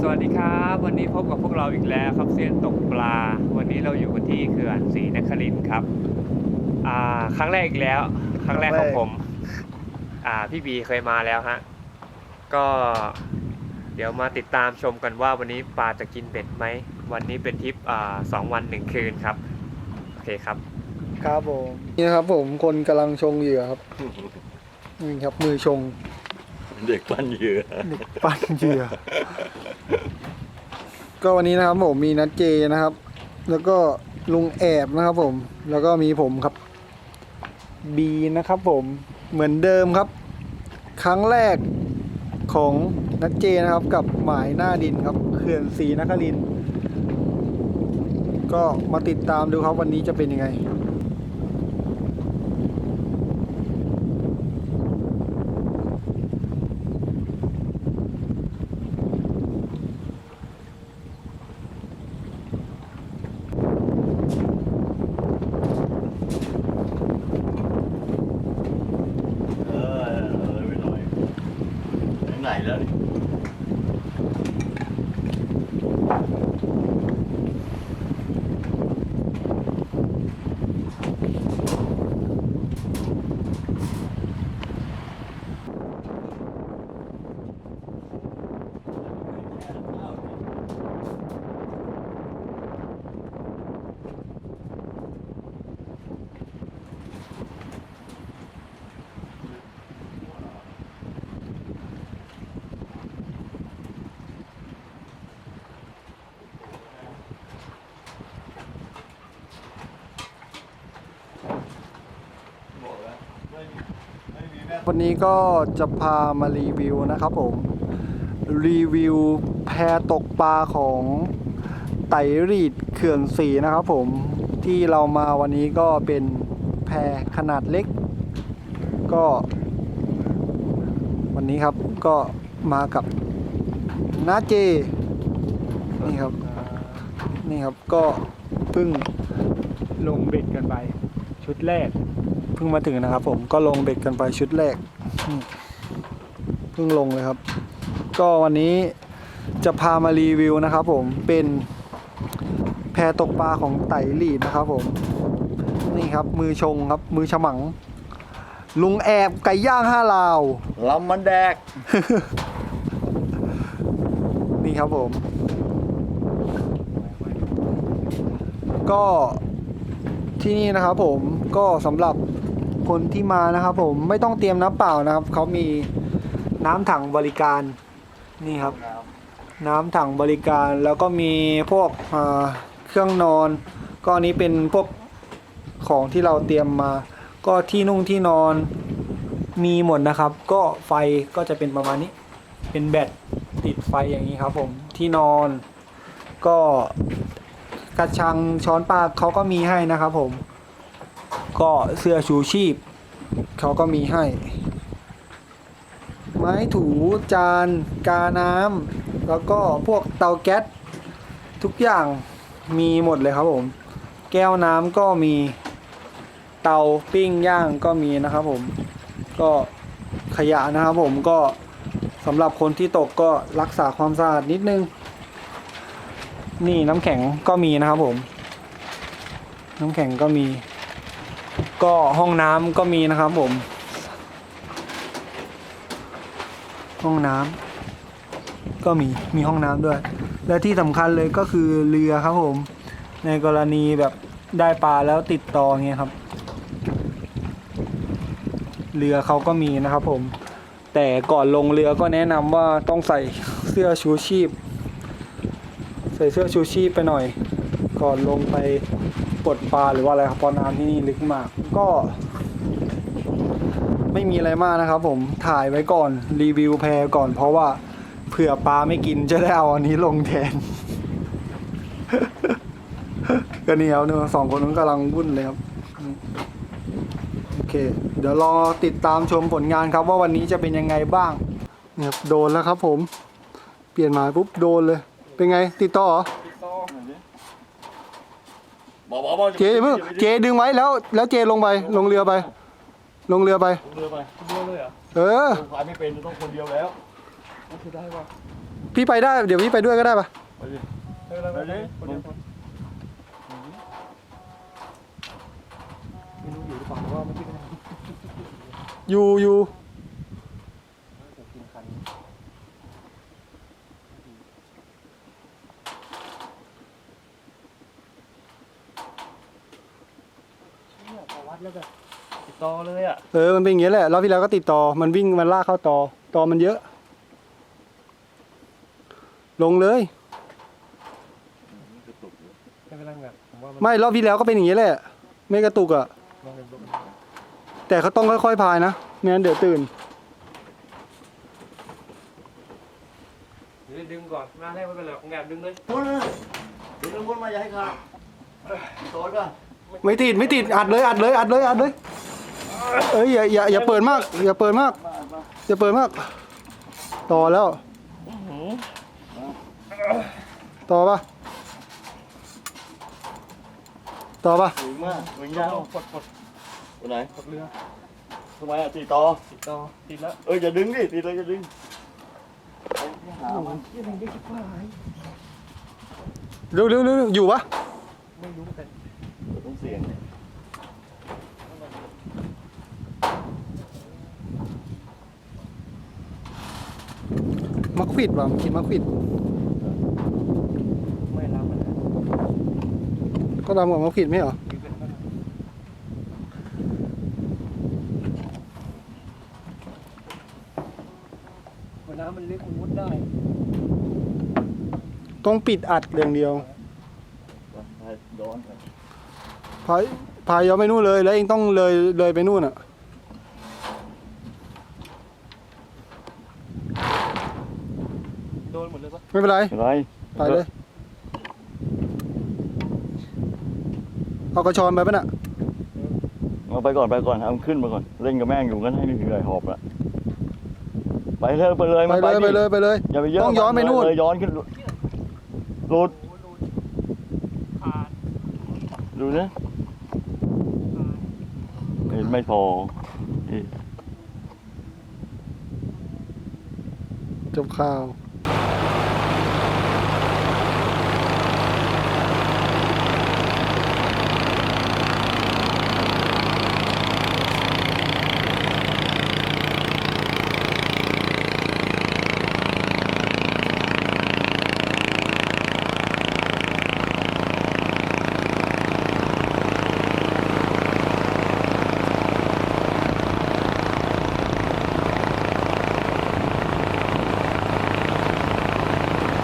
สวัสดีครับ วันนี้พบกับพวกเราอีกแล้วครับเซียนตกปลา วันนี้เราอยู่กันที่เขื่อนศรีนครินทร์ครับอ่าครั้งแรกอีกแล้ว ครั้งแรกของผม อ่าพี่บีเคยมาแล้วฮะก็เดี๋ยวมาติดตามชมกันว่าวันนี้ปลาจะกินเบ็ดไหมวันนี้เป็นทริปอ่าสองวันหนึ่งคืนครับโอเคครับ ครับผมนี่นะครับผมคนกำลังชงเหยื่อครับนี่ครับมือชง เด็กปั้นเหยื่อเด็กปั้นเหยื่อ ก็วันนี้นะครับผมมีนัดเจนะครับ แล้วก็ลุงแอบนะครับผม แล้วก็มีผมครับบีนะครับผมเหมือนเดิมครับ ครั้งแรกของนัดเจนะครับกับหมายหน้าดินครับเขื่อนศรีนครินก็มาติดตามดูครับวันนี้จะเป็นยังไง เออเออไปหน่อยถึงไหนแล้วนี่ วันนี้ก็จะพามารีวิวนะครับผม รีวิวแพตกปลาของไตรีดเขื่อนสีนะครับผมที่เรามาวันนี้ก็เป็นแพขนาดเล็ก ก็ วันนี้ครับก็มากับน้าเจ นี่ครับ นี่ครับก็เพิ่งลงเบ็ดกันไป ชุดแรก เพิ่งมาถึงนะครับ ผมก็ลงเบ็ดกันไปชุดแรกนี่เพิ่งลงเลยครับ ก็วันนี้จะพามารีวิวนะครับ ผมเป็นแพตกปลาของไต่หลีดนะครับ ผม นี่ครับ มือชงครับ มือฉมัง ลุงแอบไก่ย่างห้าลาวลำมันแดก นี่ครับผม ก็ที่นี่นะครับผมก็สำหรับ คนที่มานะครับ ผมไม่ต้องเตรียมน้ำเปล่านะครับเขามีน้ำถังบริการนี่ครับ น้ำถังบริการแล้วก็มีพวกเครื่องนอน ก็อันนี้เป็นพวกของที่เราเตรียมมา ก็ที่นุ่งที่นอนมีหมดนะครับ ก็ไฟก็จะเป็นประมาณนี้ เป็นแบตติดไฟอย่างนี้ครับ ผมที่นอนก็กระชังช้อนปลาเขาก็มีให้นะครับผม ก็เสื้อชูชีพ เขาก็มีให้ ไม้ถูจาน กาน้ำแล้วก็พวกเตาแก๊สทุกอย่างมีหมดเลยครับผม แก้วน้ำก็มีเตาปิ้งย่างก็มีนะครับผม ก็ขยะนะครับผมก็สำหรับคนที่ตกก็รักษาความสะอาดนิดนึง นี่น้ำแข็งก็มีนะครับผม น้ำแข็งก็มี ก็ห้องน้ำก็มีนะครับผม ห้องน้ำก็มีมีห้องน้ำด้วย และที่สำคัญเลยก็คือเรือครับผม ในกรณีแบบได้ปลาแล้วติดต่อเงี้ยครับ เรือเขาก็มีนะครับผม แต่ก่อนลงเรือก็แนะนำว่าต้องใส่เสื้อชูชีพ ใส่เสื้อชูชีพไปหน่อย ก่อนลงไป ปลดปลาหรือว่าอะไรครับเพราะน้ำที่นี่ลึกมาก ก็ ไม่มีอะไรมากนะครับ ผมถ่ายไว้ก่อนรีวิวแพก่อน เพราะว่าเผื่อปลาไม่กินจะได้เอาอันนี้ลงแทน ก็นี่ครับเนี่ยสองคนนั้นกำลังวุ่นเลยครับโอเค เดี๋ยวรอติดตามชมผลงานครับ ว่าวันนี้จะเป็นยังไงบ้างเนี่ยโดนแล้วครับ ผม เปลี่ยนหมายปุ๊บโดนเลย เป็นไง ติดต่อเหรอ บอกบอกบอกเจเพิ่งเจดึงไว้แล้ว แล้วเจลงไป ลงเรือไป ลงเรือไป เรือไปเรือเลยเหรอเออพายไม่เป็นต้องคนเดียวแล้วคือได้ป่ะพี่ไปได้ เดี๋ยวพี่ไปด้วยก็ได้ปะไปดิไม่เป็นไรไปดิคนเดียวพอไม่รู้อยู่หรือเปล่าเพราะว่าเมื่อกี้ก็ได้อยู่อยู่ ผมกินคันเนี่ยพอวั ดแล้วแบบติดต่อเลยอะเออมันเป็นอย่างเงี้ยแหละรอบที่แล้วก็ติดต่อมันวิ่งมันลากเข้าต่อต่อมันเยอะ ลงเลยกระตุกอยู่ไม่เป็นไรแบบผมว่ามันไม่รอบที่แล้วก็เป็นอย่างเงี้ยแหละไม่กระตุกอะลองเดินดูแต่เขาต้องค่อยๆพายนะไม่งั้นเดี๋ยวตื่น เดี๋ยวดึงก่อนหน้าแรกไม่เป็นไรของแอบดึงเลยมุนเลยดึงมุน มาอย่าให้ขาดโดนก่อนไม่ติดไม่ติดอัดเลยอัดเลยอัดเลยอัดเลยเอ้ยอย่าอย่าอย่าเปิดมาก อย่าเปิดมากมามาอย่าเปิดมาก ต่อแล้ว ต่อปะต่อปะถึงมากถึงยาวปลดปลดไปไหนปลดเรือทำไมอะตีต่อติดต่อติดแล้วเอ้ยอย่าดึงดิตีเลยอย่าดึงหามันยังไงได้คิดว่าหายเร็วเร็วเร็วเร็วอยู่ปะไม่รู้แต่ต้อง เสี่ยงมักควิดว่ะมันกินมักควิด ไม่รับมันนะก็ตามกับมักควิดไม่เหรอยืนเป็นมันวันน้ำมันลึกมันมุดได้ต้องปิดอัดอย่างเดียวไปโดนไป พายพายย้อนไปนู่นเลยแล้วเองต้องเลยเลยไปนู่นอะโดนหมดเลยปะไม่เป็นไรอะไรไปเลยเอากระชอนไปปะน่ะเอาไปก่อนไปก่อนเอาขึ้นมาก่อนเล่นกับแม่งอยู่กันให้นี่เหนื่อยหอบละไปเลยไปเลยไปมันเลยไปดิเลยไปเลย อย่าไปเยอะต้องย้อนไปนู่น เลยย้อนขึ้นหลุดผ่านดูนะผ่านเห็น ไม่พอนี่ จบข่าว